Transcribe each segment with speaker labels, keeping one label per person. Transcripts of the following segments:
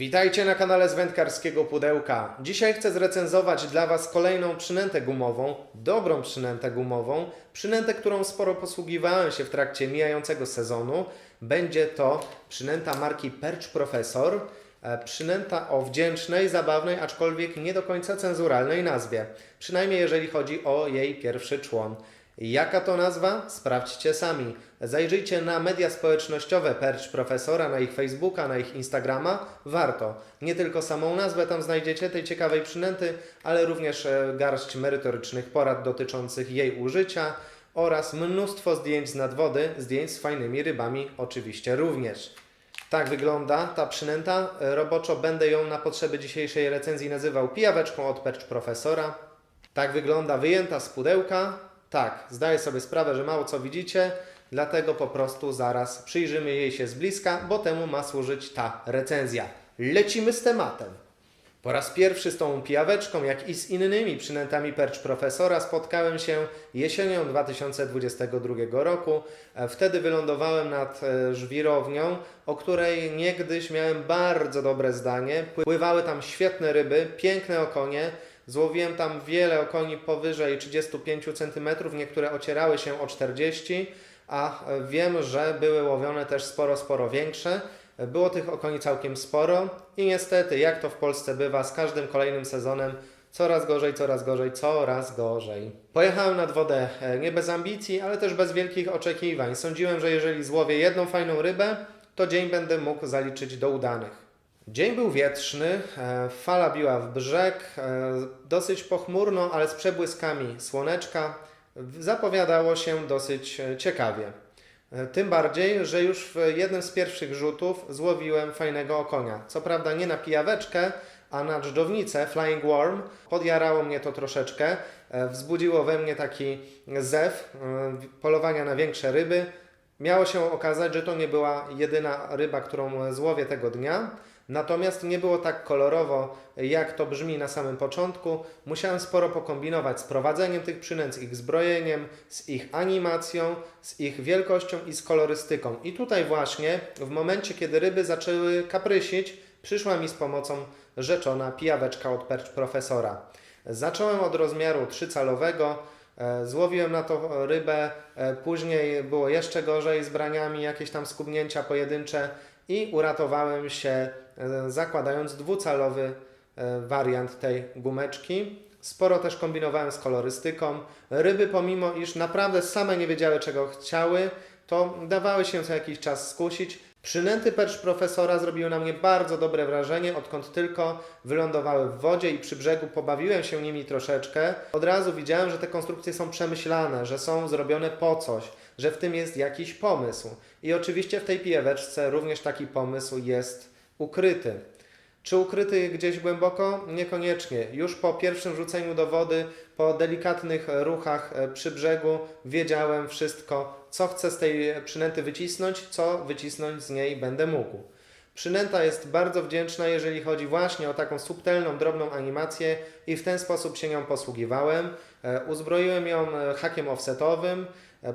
Speaker 1: Witajcie na kanale z wędkarskiego pudełka. Dzisiaj chcę zrecenzować dla Was kolejną przynętę gumową, dobrą przynętę gumową, przynętę, którą sporo posługiwałem się w trakcie mijającego sezonu. Będzie to przynęta marki Perch Professor, e, przynęta o wdzięcznej, zabawnej, aczkolwiek nie do końca cenzuralnej nazwie, przynajmniej jeżeli chodzi o jej pierwszy człon. Jaka to nazwa? Sprawdźcie sami. Zajrzyjcie na media społecznościowe Perch Profesora, na ich Facebooka, na ich Instagrama. Warto. Nie tylko samą nazwę tam znajdziecie tej ciekawej przynęty, ale również e, garść merytorycznych porad dotyczących jej użycia oraz mnóstwo zdjęć z nadwody, zdjęć z fajnymi rybami oczywiście również. Tak wygląda ta przynęta. E, Roboczo będę ją na potrzeby dzisiejszej recenzji nazywał pijaweczką od Perch Profesora. Tak wygląda wyjęta z pudełka. Tak, zdaję sobie sprawę, że mało co widzicie, dlatego po prostu zaraz przyjrzymy jej się z bliska, bo temu ma służyć ta recenzja. Lecimy z tematem. Po raz pierwszy z tą pijaweczką, jak i z innymi przynętami Perch Profesora spotkałem się jesienią 2022 roku. E, Wtedy wylądowałem nad e, żwirownią, o której niegdyś miałem bardzo dobre zdanie. Pływały tam świetne ryby, piękne okonie. Złowiłem tam wiele okoni powyżej 35 cm, niektóre ocierały się o 40 a e, wiem, że były łowione też sporo, sporo większe. Było tych okoni całkiem sporo i niestety, jak to w Polsce bywa, z każdym kolejnym sezonem coraz gorzej, coraz gorzej, coraz gorzej. Pojechałem nad wodę e, nie bez ambicji, ale też bez wielkich oczekiwań. Sądziłem, że jeżeli złowię jedną fajną rybę, to dzień będę mógł zaliczyć do udanych. Dzień był wietrzny, e, fala biła w brzeg, e, dosyć pochmurno, ale z przebłyskami słoneczka. Zapowiadało się dosyć e, ciekawie. Tym bardziej, że już w jednym z pierwszych rzutów złowiłem fajnego okonia. Co prawda nie na pijaweczkę, a na dżdżownicę Flying Worm. Podjarało mnie to troszeczkę, wzbudziło we mnie taki zew polowania na większe ryby. Miało się okazać, że to nie była jedyna ryba, którą złowię tego dnia. Natomiast nie było tak kolorowo, jak to brzmi na samym początku. Musiałem sporo pokombinować z prowadzeniem tych przynęt, z ich zbrojeniem, z ich animacją, z ich wielkością i z kolorystyką. I tutaj właśnie, w momencie, kiedy ryby zaczęły kaprysić, przyszła mi z pomocą rzeczona pijaweczka od Perch Profesora. Zacząłem od rozmiaru trzycalowego, e, złowiłem na to rybę, e, później było jeszcze gorzej z braniami, jakieś tam skubnięcia pojedyncze i uratowałem się e, zakładając dwucalowy e, wariant tej gumeczki. Sporo też kombinowałem z kolorystyką. Ryby, pomimo iż naprawdę same nie wiedziały czego chciały, to dawały się co jakiś czas skusić. Przynęty Perch Profesora zrobiły na mnie bardzo dobre wrażenie, odkąd tylko wylądowały w wodzie i przy brzegu pobawiłem się nimi troszeczkę. Od razu widziałem, że te konstrukcje są przemyślane, że są zrobione po coś, że w tym jest jakiś pomysł. I oczywiście w tej pijeweczce również taki pomysł jest ukryty. Czy ukryty gdzieś głęboko? Niekoniecznie. Już po pierwszym rzuceniu do wody, po delikatnych ruchach e, przy brzegu, wiedziałem wszystko, co chcę z tej przynęty wycisnąć, co wycisnąć z niej będę mógł. Przynęta jest bardzo wdzięczna, jeżeli chodzi właśnie o taką subtelną, drobną animację i w ten sposób się nią posługiwałem. E, Uzbroiłem ją e, hakiem offsetowym,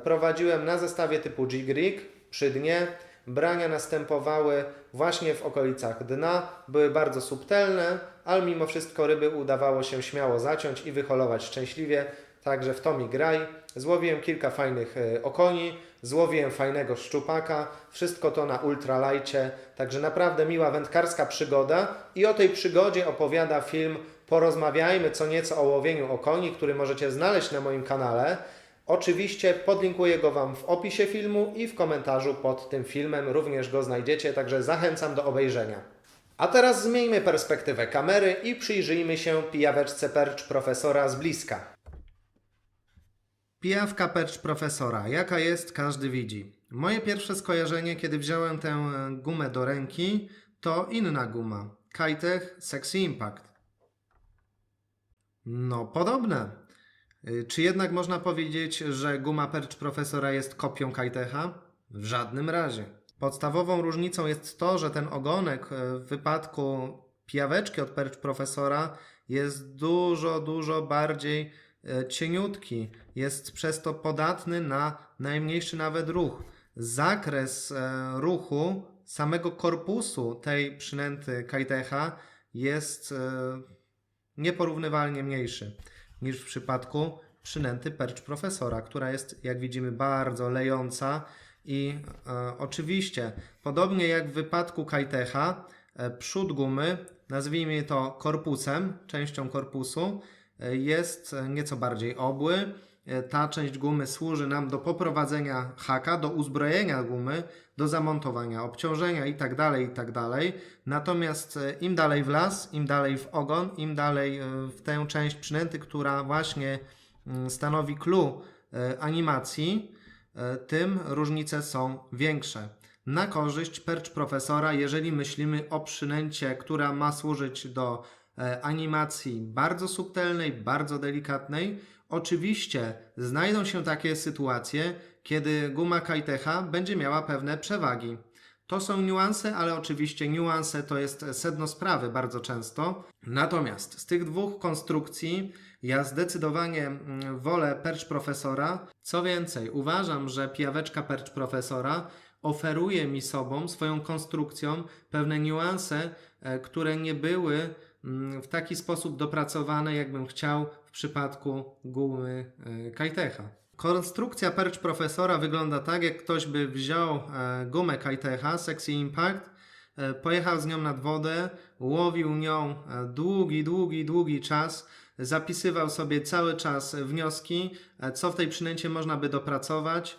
Speaker 1: prowadziłem na zestawie typu jig-rig przy dnie. Brania następowały właśnie w okolicach dna, były bardzo subtelne, ale mimo wszystko ryby udawało się śmiało zaciąć i wyholować szczęśliwie, także w to mi graj. Złowiłem kilka fajnych e, okoni, złowiłem fajnego szczupaka, wszystko to na ultralajcie, także naprawdę miła wędkarska przygoda i o tej przygodzie opowiada film Porozmawiajmy co nieco o łowieniu okoni, który możecie znaleźć na moim kanale. Oczywiście podlinkuję go Wam w opisie filmu i w komentarzu pod tym filmem również go znajdziecie, także zachęcam do obejrzenia. A teraz zmieńmy perspektywę kamery i przyjrzyjmy się pijaweczce Perch Profesora z bliska. Pijawka Perch Profesora. Jaka jest, każdy widzi. Moje pierwsze skojarzenie, kiedy wziąłem tę e, gumę do ręki, to inna guma. Kitech Sexy Impact. No, podobne. Czy jednak można powiedzieć, że guma Perch Profesora jest kopią Kitecha? W żadnym razie. Podstawową różnicą jest to, że ten ogonek e, w wypadku pijaweczki od Perch Profesora jest dużo, dużo bardziej e, cieniutki. Jest przez to podatny na najmniejszy nawet ruch. Zakres e, ruchu samego korpusu tej przynęty Kajtecha jest nieporównywalnie mniejszy niż w przypadku przynęty Perch Profesora, która jest, jak widzimy, bardzo lejąca i e, oczywiście, podobnie jak w wypadku Kajtecha, e, przód gumy, nazwijmy to korpusem, częścią korpusu, e, jest e, nieco bardziej obły. E, Ta część gumy służy nam do poprowadzenia haka, do uzbrojenia gumy, do zamontowania obciążenia itd., itd. Natomiast e, im dalej w las, im dalej w ogon, im dalej e, w tę część przynęty, która właśnie mm, stanowi clue animacji, tym różnice są większe. Na korzyść percz profesora, jeżeli myślimy o przynęcie, która ma służyć do animacji bardzo subtelnej, bardzo delikatnej, oczywiście znajdą się takie sytuacje, kiedy guma Kajtecha będzie miała pewne przewagi. To są niuanse, ale oczywiście niuanse to jest sedno sprawy bardzo często. Natomiast z tych dwóch konstrukcji ja zdecydowanie mm, wolę percz profesora. Co więcej, uważam, że pijaweczka percz profesora oferuje mi sobą, swoją konstrukcją, pewne niuanse, e, które nie były mm, w taki sposób dopracowane, jakbym chciał przypadku gumy e, Kajtecha. Konstrukcja percz profesora wygląda tak, jak ktoś by wziął e, gumę Kajtecha, Sexy Impact, e, pojechał z nią nad wodę, łowił nią długi, długi, długi czas, zapisywał sobie cały czas wnioski, co w tej przynęcie można by dopracować,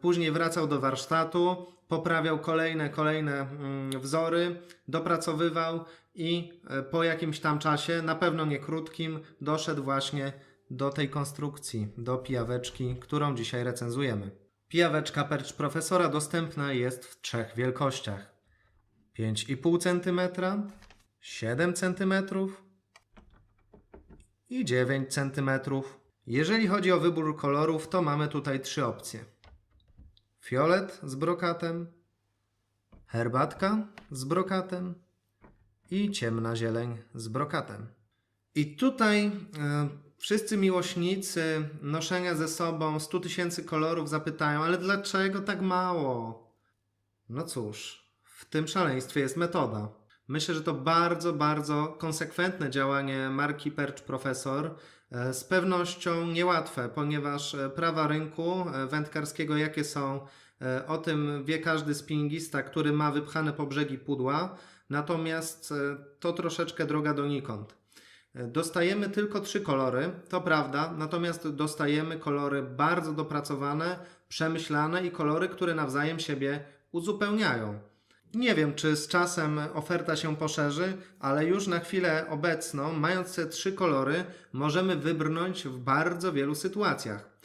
Speaker 1: później wracał do warsztatu, poprawiał kolejne, kolejne mm, wzory, dopracowywał i e, po jakimś tam czasie, na pewno nie krótkim, doszedł właśnie do tej konstrukcji, do pijaweczki, którą dzisiaj recenzujemy. Pijaweczka Percz Profesora dostępna jest w trzech wielkościach. 5,5 cm, 7 cm i 9 cm. Jeżeli chodzi o wybór kolorów, to mamy tutaj trzy opcje. Fiolet z brokatem, herbatka z brokatem i ciemna zieleń z brokatem. I tutaj e, wszyscy miłośnicy noszenia ze sobą 100 tysięcy kolorów zapytają, ale dlaczego tak mało? No cóż, w tym szaleństwie jest metoda. Myślę, że to bardzo, bardzo konsekwentne działanie marki Perch Professor. E, Z pewnością niełatwe, ponieważ e, prawa rynku e, wędkarskiego, jakie są, o tym wie każdy spinningista, który ma wypchane po brzegi pudła. Natomiast to troszeczkę droga donikąd. Dostajemy tylko trzy kolory, to prawda, natomiast dostajemy kolory bardzo dopracowane, przemyślane i kolory, które nawzajem siebie uzupełniają. Nie wiem, czy z czasem oferta się poszerzy, ale już na chwilę obecną, mając te trzy kolory, możemy wybrnąć w bardzo wielu sytuacjach.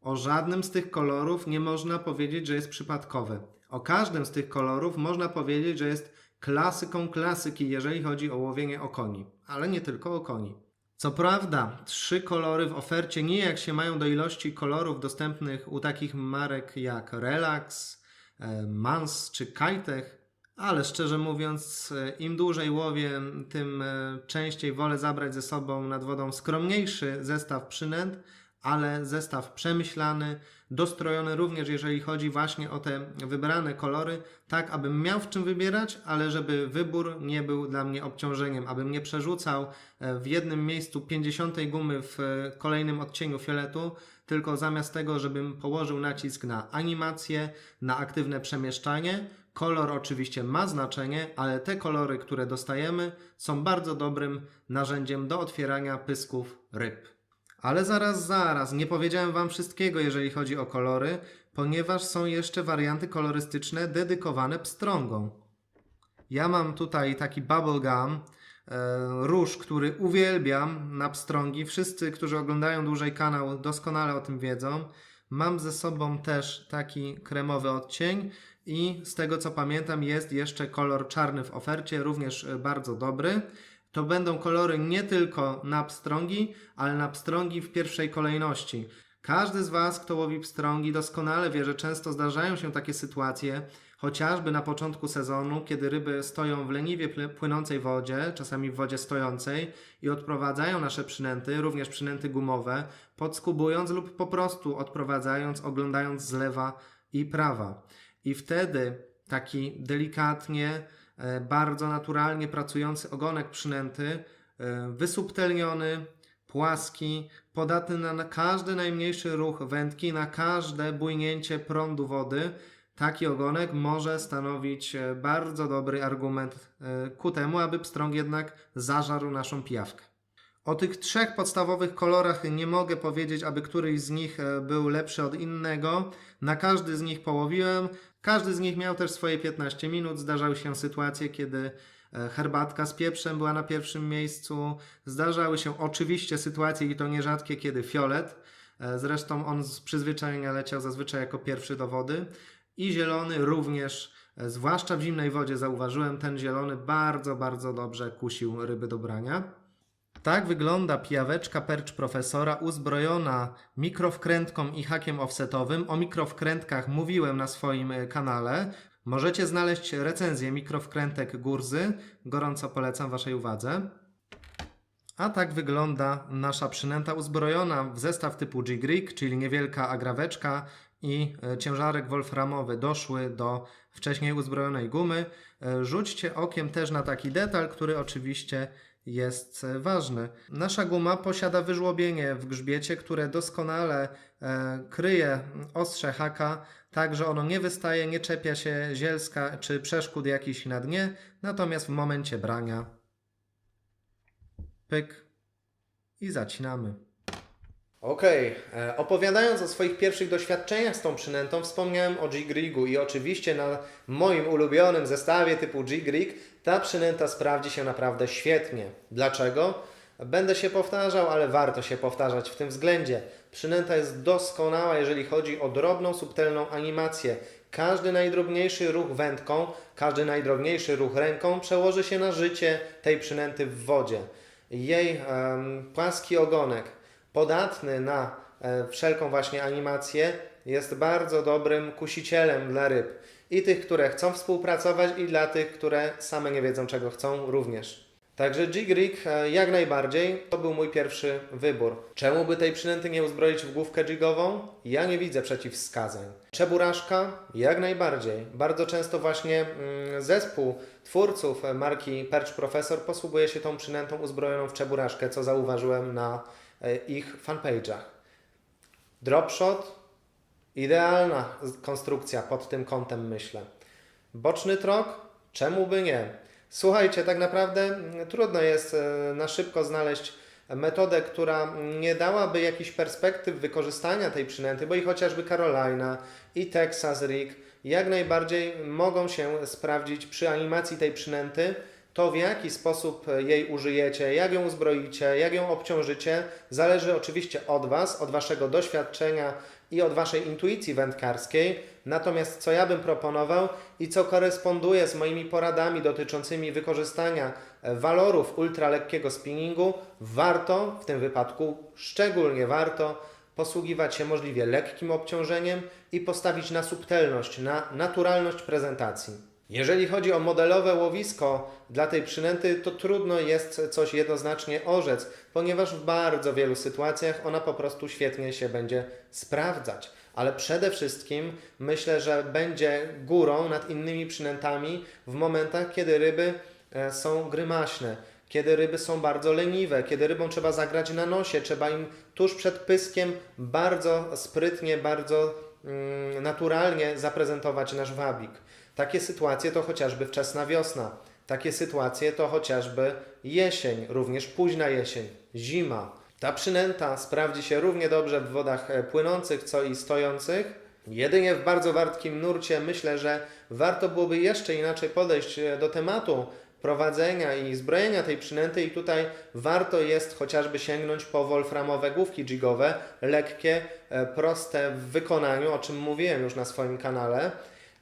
Speaker 1: O żadnym z tych kolorów nie można powiedzieć, że jest przypadkowy. O każdym z tych kolorów można powiedzieć, że jest klasyką klasyki, jeżeli chodzi o łowienie okoni, ale nie tylko okoni. Co prawda, trzy kolory w ofercie nijak się mają do ilości kolorów dostępnych u takich marek jak Relax, e, Mans czy Kajtech, ale szczerze mówiąc, e, im dłużej łowię, tym e, częściej wolę zabrać ze sobą nad wodą skromniejszy zestaw przynęt, ale zestaw przemyślany, dostrojony również jeżeli chodzi właśnie o te wybrane kolory, tak abym miał w czym wybierać, ale żeby wybór nie był dla mnie obciążeniem, abym nie przerzucał e, w jednym miejscu 50 gumy w kolejnym odcieniu fioletu, tylko zamiast tego, żebym położył nacisk na animację, na aktywne przemieszczanie, Kolor oczywiście ma znaczenie, ale te kolory, które dostajemy, są bardzo dobrym narzędziem do otwierania pysków ryb. Ale zaraz, zaraz, nie powiedziałem Wam wszystkiego, jeżeli chodzi o kolory, ponieważ są jeszcze warianty kolorystyczne dedykowane pstrągom. Ja mam tutaj taki bubblegum, e, róż, który uwielbiam na pstrągi. Wszyscy, którzy oglądają dłużej kanał, doskonale o tym wiedzą. Mam ze sobą też taki kremowy odcień i z tego co pamiętam jest jeszcze kolor czarny w ofercie, również e, bardzo dobry. To będą kolory nie tylko na pstrągi, ale na pstrągi w pierwszej kolejności. Każdy z Was, kto łowi pstrągi, doskonale wie, że często zdarzają się takie sytuacje, chociażby na początku sezonu, kiedy ryby stoją w leniwie płynącej wodzie, czasami w wodzie stojącej i odprowadzają nasze przynęty, również przynęty gumowe, podskubując lub po prostu odprowadzając, oglądając z lewa i prawa. I wtedy taki delikatnie, e, bardzo naturalnie pracujący ogonek przynęty, e, wysubtelniony, płaski, podatny na na każdy najmniejszy ruch wędki, na każde bujnięcie prądu wody. Taki ogonek może stanowić e, bardzo dobry argument ku temu, aby pstrąg jednak zażarł naszą pijawkę. O tych trzech podstawowych kolorach nie mogę powiedzieć, aby któryś z nich był lepszy od innego. Na każdy z nich połowiłem. Każdy z nich miał też swoje 15 minut. Zdarzały się sytuacje, kiedy e, herbatka z pieprzem była na pierwszym miejscu. Zdarzały się oczywiście sytuacje, i to nierzadkie, kiedy fiolet. E, Zresztą on z przyzwyczajenia leciał zazwyczaj jako pierwszy do wody. I zielony również, e, zwłaszcza w zimnej wodzie zauważyłem, ten zielony bardzo, bardzo dobrze kusił ryby do brania. Tak wygląda pijaweczka percz profesora uzbrojona mikrowkrętką i hakiem offsetowym. O mikrowkrętkach mówiłem na swoim e, kanale. Możecie znaleźć recenzję mikrowkrętek Gurzy. Gorąco polecam Waszej uwadze. A tak wygląda nasza przynęta uzbrojona w zestaw typu Jig-Rig, czyli niewielka agraweczka i e, ciężarek wolframowy doszły do wcześniej uzbrojonej gumy. E, Rzućcie okiem też na taki detal, który oczywiście jest ważny. Nasza guma posiada wyżłobienie w grzbiecie, które doskonale e, kryje ostrze haka, tak że ono nie wystaje, nie czepia się zielska czy przeszkód jakichś na dnie, natomiast w momencie brania pyk i zacinamy. Okej, e, opowiadając o swoich pierwszych doświadczeniach z tą przynętą, wspomniałem o Jig-Rigu i oczywiście na moim ulubionym zestawie typu Jig-Rig ta przynęta sprawdzi się naprawdę świetnie. Dlaczego? Będę się powtarzał, ale warto się powtarzać w tym względzie. Przynęta jest doskonała, jeżeli chodzi o drobną, subtelną animację. Każdy najdrobniejszy ruch wędką, każdy najdrobniejszy ruch ręką przełoży się na życie tej przynęty w wodzie. Jej em, płaski ogonek, podatny na e, wszelką właśnie animację, jest bardzo dobrym kusicielem dla ryb. I tych, które chcą współpracować, i dla tych, które same nie wiedzą, czego chcą również. Także Jig e, jak najbardziej to był mój pierwszy wybór. Czemu by tej przynęty nie uzbroić w główkę jigową? Ja nie widzę przeciwwskazań. Czeburaszka? Jak najbardziej. Bardzo często właśnie mm, zespół twórców e, marki Perch Professor posługuje się tą przynętą uzbrojoną w czeburaszkę, co zauważyłem na ich fanpage'ach. Dropshot? Idealna konstrukcja pod tym kątem myślę. Boczny trok? Czemu by nie? Słuchajcie, tak naprawdę mm, trudno jest e, na szybko znaleźć metodę, która nie dałaby jakichś perspektyw wykorzystania tej przynęty, bo i chociażby Carolina i Texas Rig jak najbardziej mogą się sprawdzić przy animacji tej przynęty. To w jaki sposób jej użyjecie, jak ją uzbroicie, jak ją obciążycie, zależy oczywiście od Was, od Waszego doświadczenia i od Waszej intuicji wędkarskiej. Natomiast co ja bym proponował i co koresponduje z moimi poradami dotyczącymi wykorzystania walorów ultralekkiego spinningu, warto, w tym wypadku szczególnie warto, posługiwać się możliwie lekkim obciążeniem i postawić na subtelność, na naturalność prezentacji. Jeżeli chodzi o modelowe łowisko dla tej przynęty, to trudno jest coś jednoznacznie orzec, ponieważ w bardzo wielu sytuacjach ona po prostu świetnie się będzie sprawdzać. Ale przede wszystkim myślę, że będzie górą nad innymi przynętami w momentach, kiedy ryby e, są grymaśne, kiedy ryby są bardzo leniwe, kiedy rybom trzeba zagrać na nosie, trzeba im tuż przed pyskiem bardzo sprytnie, bardzo mm, naturalnie zaprezentować nasz wabik. Takie sytuacje to chociażby wczesna wiosna. Takie sytuacje to chociażby jesień, również późna jesień, zima. Ta przynęta sprawdzi się równie dobrze w wodach e, płynących, co i stojących. Jedynie w bardzo wartkim nurcie myślę, że warto byłoby jeszcze inaczej podejść e, do tematu prowadzenia i zbrojenia tej przynęty i tutaj warto jest chociażby sięgnąć po wolframowe główki jigowe, lekkie, e, proste w wykonaniu, o czym mówiłem już na swoim kanale.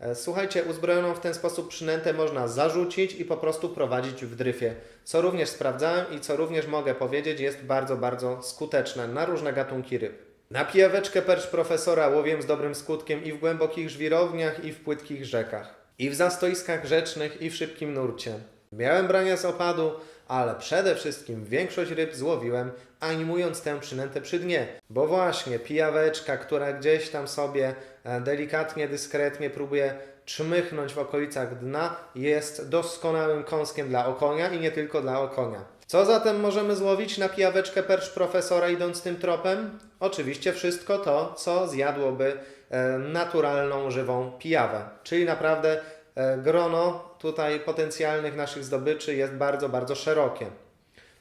Speaker 1: E, Słuchajcie, uzbrojoną w ten sposób przynętę można zarzucić i po prostu prowadzić w dryfie, co również sprawdzałem i co również mogę powiedzieć jest bardzo, bardzo skuteczne na różne gatunki ryb. Na pijaweczkę percz profesora łowię z dobrym skutkiem i w głębokich żwirowniach, i w płytkich rzekach, i w zastoiskach rzecznych, i w szybkim nurcie. Miałem brania z opadu, ale przede wszystkim większość ryb złowiłem animując tę przynętę przy dnie. Bo właśnie pijaweczka, która gdzieś tam sobie delikatnie, dyskretnie próbuje czmychnąć w okolicach dna, jest doskonałym kąskiem dla okonia i nie tylko dla okonia. Co zatem możemy złowić na pijaweczkę percz profesora idąc tym tropem? Oczywiście wszystko to, co zjadłoby e, naturalną, żywą pijawę. Czyli naprawdę e, grono tutaj potencjalnych naszych zdobyczy jest bardzo, bardzo szerokie.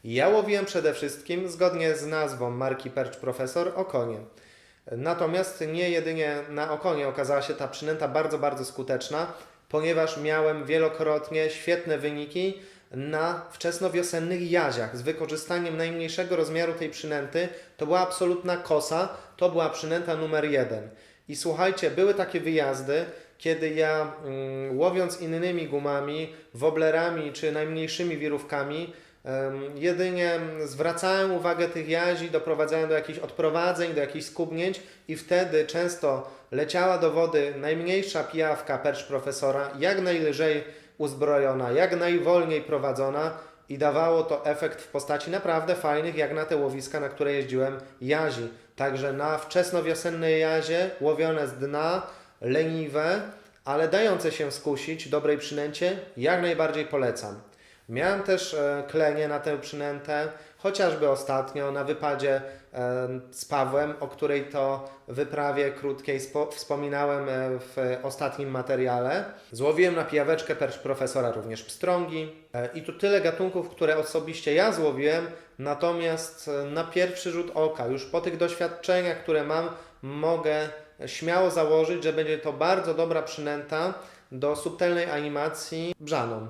Speaker 1: Ja łowiłem przede wszystkim, zgodnie z nazwą marki Perch Professor, okonie. Natomiast nie jedynie na okonie okazała się ta przynęta bardzo, bardzo skuteczna, ponieważ miałem wielokrotnie świetne wyniki na wczesnowiosennych jaziach z wykorzystaniem najmniejszego rozmiaru tej przynęty. To była absolutna kosa, to była przynęta numer jeden. I słuchajcie, były takie wyjazdy, kiedy ja mm, łowiąc innymi gumami, woblerami czy najmniejszymi wirówkami, jedynie zwracałem uwagę tych jazi, doprowadzałem do jakichś odprowadzeń, do jakichś skubnięć i wtedy często leciała do wody najmniejsza pijawka percz profesora, jak najlżej uzbrojona, jak najwolniej prowadzona i dawało to efekt w postaci naprawdę fajnych, jak na te łowiska, na które jeździłem, jazi. Także na wczesnowiosennej jazie, łowione z dna, leniwe, ale dające się skusić, dobrej przynęcie, jak najbardziej polecam. Miałem też e, klenie na tę przynętę, chociażby ostatnio na wypadzie e, z Pawłem, o której to wyprawie krótkiej spo, wspominałem e, w ostatnim materiale. Złowiłem na pijaweczkę percz profesora również pstrągi i tu tyle gatunków, które osobiście ja złowiłem, natomiast na pierwszy rzut oka, już po tych doświadczeniach, które mam, mogę śmiało założyć, że będzie to bardzo dobra przynęta do subtelnej animacji brzaną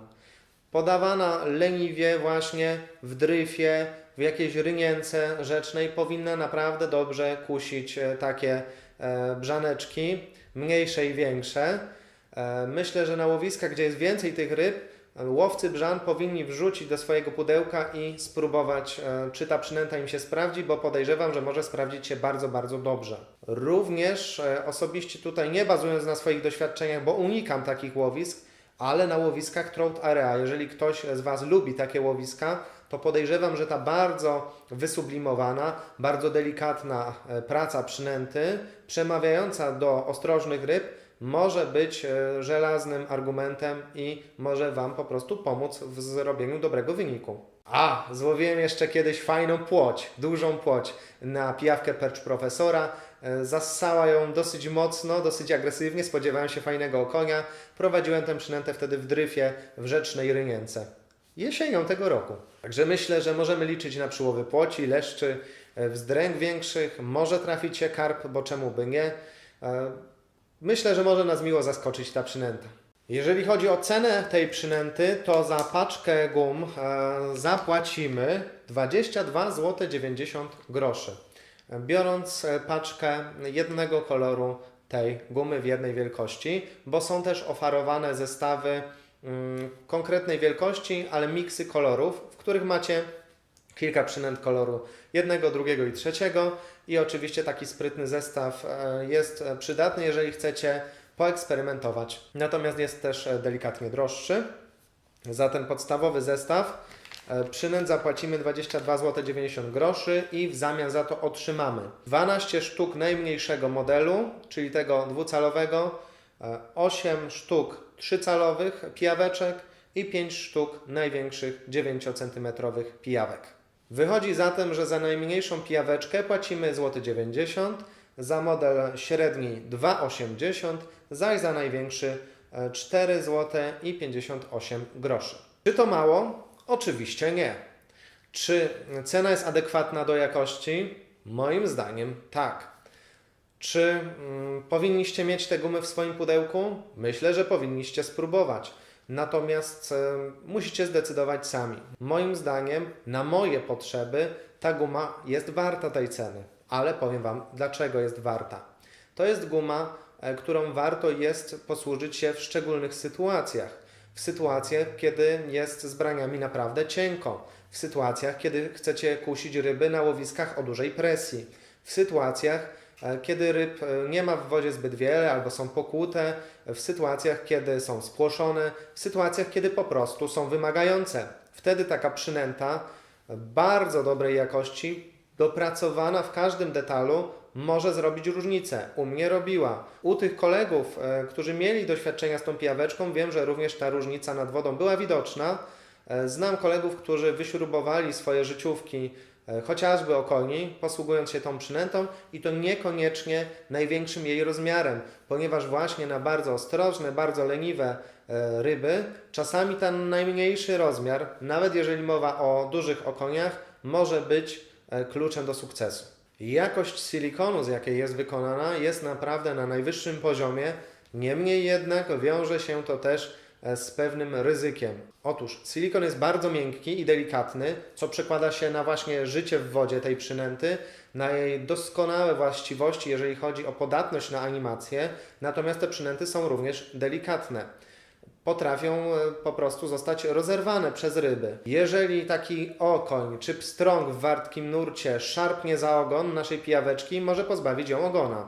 Speaker 1: podawana leniwie właśnie w dryfie, w jakiejś rynience rzecznej powinna naprawdę dobrze kusić e, takie e, brzaneczki, mniejsze i większe. E, myślę, że na łowiskach, gdzie jest więcej tych ryb, łowcy brzan powinni wrzucić do swojego pudełka i spróbować, czy ta przynęta im się sprawdzi, bo podejrzewam, że może sprawdzić się bardzo, bardzo dobrze. Również osobiście tutaj, nie bazując na swoich doświadczeniach, bo unikam takich łowisk, ale na łowiskach Trout Area, jeżeli ktoś z Was lubi takie łowiska, to podejrzewam, że ta bardzo wysublimowana, bardzo delikatna e, praca przynęty, przemawiająca do ostrożnych ryb, może być e, żelaznym argumentem i może Wam po prostu pomóc w zrobieniu dobrego wyniku. A, złowiłem jeszcze kiedyś fajną płoć, dużą płoć na pijawkę percz profesora. E, Zassała ją dosyć mocno, dosyć agresywnie, spodziewałem się fajnego okonia. Prowadziłem tę przynętę wtedy w dryfie w rzecznej rynience. Jesienią tego roku. Także myślę, że możemy liczyć na przyłowy płoci, leszczy, e, wzdręg większych. Może trafić się karp, bo czemu by nie. E, Myślę, że może nas miło zaskoczyć ta przynęta. Jeżeli chodzi o cenę tej przynęty, to za paczkę gum zapłacimy 22 zł 90 groszy. Biorąc e, paczkę jednego koloru tej gumy w jednej wielkości, bo są też oferowane zestawy mm, konkretnej wielkości, ale miksy kolorów, w których macie kilka przynęt koloru jednego, drugiego i trzeciego i oczywiście taki sprytny zestaw e, jest e, przydatny, jeżeli chcecie poeksperymentować. Natomiast jest też delikatnie droższy. Za ten podstawowy zestaw przynęt zapłacimy 22 zł 90 groszy i w zamian za to otrzymamy 12 sztuk najmniejszego modelu, czyli tego dwucalowego, e, 8 sztuk trzycalowych pijaweczek i 5 sztuk największych 9 cm pijawek. Wychodzi zatem, że za najmniejszą pijaweczkę płacimy złoty 90 za model średni 2,80, zaś za największy e, 4 zł i 58 groszy. Czy to mało? Oczywiście nie. Czy cena jest adekwatna do jakości? Moim zdaniem tak. Czy mm, powinniście mieć te gumy w swoim pudełku? Myślę, że powinniście spróbować. Natomiast e, musicie zdecydować sami. Moim zdaniem, na moje potrzeby, ta guma jest warta tej ceny. Ale powiem Wam, dlaczego jest warta. To jest guma, e, którą warto jest posłużyć się w szczególnych sytuacjach. W sytuacjach, kiedy jest z braniami naprawdę cienko. W sytuacjach, kiedy chcecie kusić ryby na łowiskach o dużej presji. W sytuacjach, e, kiedy ryb e, nie ma w wodzie zbyt wiele albo są pokłute, w sytuacjach, kiedy są spłoszone, w sytuacjach, kiedy po prostu są wymagające. Wtedy taka przynęta bardzo dobrej jakości, dopracowana w każdym detalu, może zrobić różnicę. U mnie robiła. U tych kolegów, e, którzy mieli doświadczenia z tą pijaweczką, wiem, że również ta różnica nad wodą była widoczna. E, Znam kolegów, którzy wyśrubowali swoje życiówki e, chociażby o koni, posługując się tą przynętą i to niekoniecznie największym jej rozmiarem, ponieważ właśnie na bardzo ostrożne, bardzo leniwe ryby czasami ten najmniejszy rozmiar, nawet jeżeli mowa o dużych okoniach, może być kluczem do sukcesu. Jakość silikonu, z jakiej jest wykonana, jest naprawdę na najwyższym poziomie, niemniej jednak wiąże się to też e, z pewnym ryzykiem. Otóż silikon jest bardzo miękki i delikatny, co przekłada się na właśnie życie w wodzie tej przynęty, na jej doskonałe właściwości, jeżeli chodzi o podatność na animację, natomiast te przynęty są również delikatne potrafią e, po prostu zostać rozerwane przez ryby. Jeżeli taki okoń czy pstrąg w wartkim nurcie szarpnie za ogon naszej pijaweczki, może pozbawić ją ogona.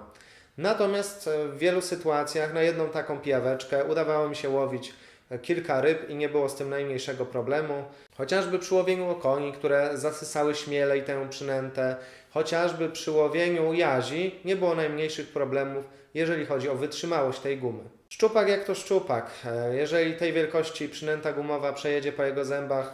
Speaker 1: Natomiast e, w wielu sytuacjach na jedną taką pijaweczkę udawało mi się łowić e, kilka ryb i nie było z tym najmniejszego problemu. Chociażby przy łowieniu okoni, które zasysały śmielej tę przynętę, chociażby przy łowieniu jazi nie było najmniejszych problemów, jeżeli chodzi o wytrzymałość tej gumy. Szczupak jak to szczupak. E, Jeżeli tej wielkości przynęta gumowa przejedzie po jego zębach,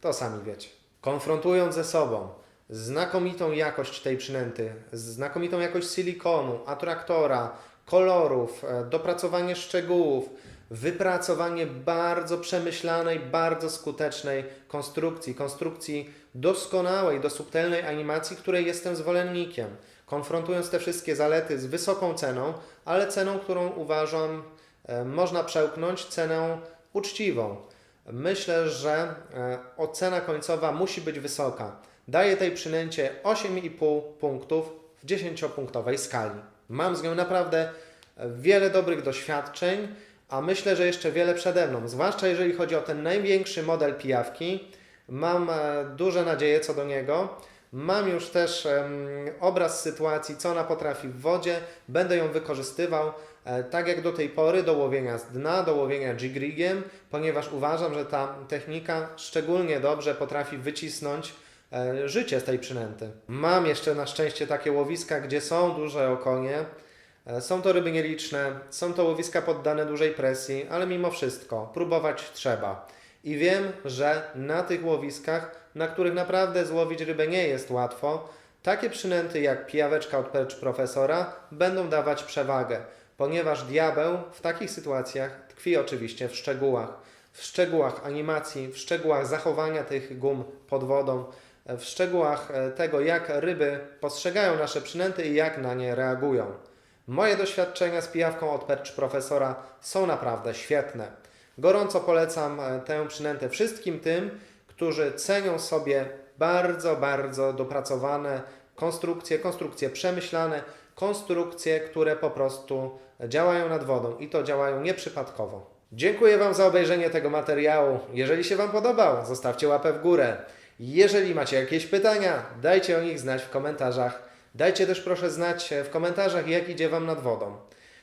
Speaker 1: to sami wiecie. Konfrontując ze sobą znakomitą jakość tej przynęty, znakomitą jakość silikonu, atraktora, kolorów, e, dopracowanie szczegółów, wypracowanie bardzo przemyślanej, bardzo skutecznej konstrukcji, konstrukcji doskonałej, do subtelnej animacji, której jestem zwolennikiem. Konfrontując te wszystkie zalety z wysoką ceną, ale ceną, którą uważam e, można przełknąć, cenę uczciwą. Myślę, że e, ocena końcowa musi być wysoka. Daję tej przynęcie 8,5 punktów w 10-punktowej skali. Mam z nią naprawdę wiele dobrych doświadczeń, a myślę, że jeszcze wiele przede mną, zwłaszcza jeżeli chodzi o ten największy model pijawki. Mam e, duże nadzieje co do niego. Mam już też obraz sytuacji, co ona potrafi w wodzie. Będę ją wykorzystywał e, tak jak do tej pory do łowienia z dna, do łowienia jigrigiem, ponieważ uważam, że ta technika szczególnie dobrze potrafi wycisnąć e, życie z tej przynęty. Mam jeszcze na szczęście takie łowiska, gdzie są duże okonie. E, Są to ryby nieliczne, są to łowiska poddane dużej presji, ale mimo wszystko próbować trzeba. I wiem, że na tych łowiskach, na których naprawdę złowić rybę nie jest łatwo, takie przynęty jak pijaweczka od percz profesora będą dawać przewagę, ponieważ diabeł w takich sytuacjach tkwi oczywiście w szczegółach. W szczegółach animacji, w szczegółach zachowania tych gum pod wodą, w szczegółach e, tego, jak ryby postrzegają nasze przynęty i jak na nie reagują. Moje doświadczenia z pijawką od percz profesora są naprawdę świetne. Gorąco polecam e, tę przynętę wszystkim tym, którzy cenią sobie bardzo, bardzo dopracowane konstrukcje, konstrukcje przemyślane, konstrukcje, które po prostu działają nad wodą i to działają nieprzypadkowo. Dziękuję Wam za obejrzenie tego materiału. Jeżeli się Wam podobał, zostawcie łapę w górę. Jeżeli macie jakieś pytania, dajcie o nich znać w komentarzach. Dajcie też proszę znać w komentarzach, jak idzie Wam nad wodą.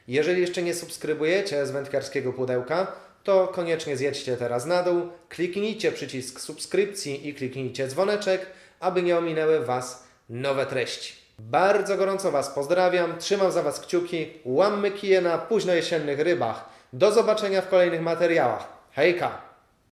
Speaker 1: Jeżeli jeszcze nie subskrybujecie z wędkarskiego pudełka, to koniecznie zjedźcie teraz na dół, kliknijcie przycisk subskrypcji i kliknijcie dzwoneczek, aby nie ominęły Was nowe treści. Bardzo gorąco Was pozdrawiam, trzymam za Was kciuki, łammy kije na późnojesiennych rybach. Do zobaczenia w kolejnych materiałach. Hejka!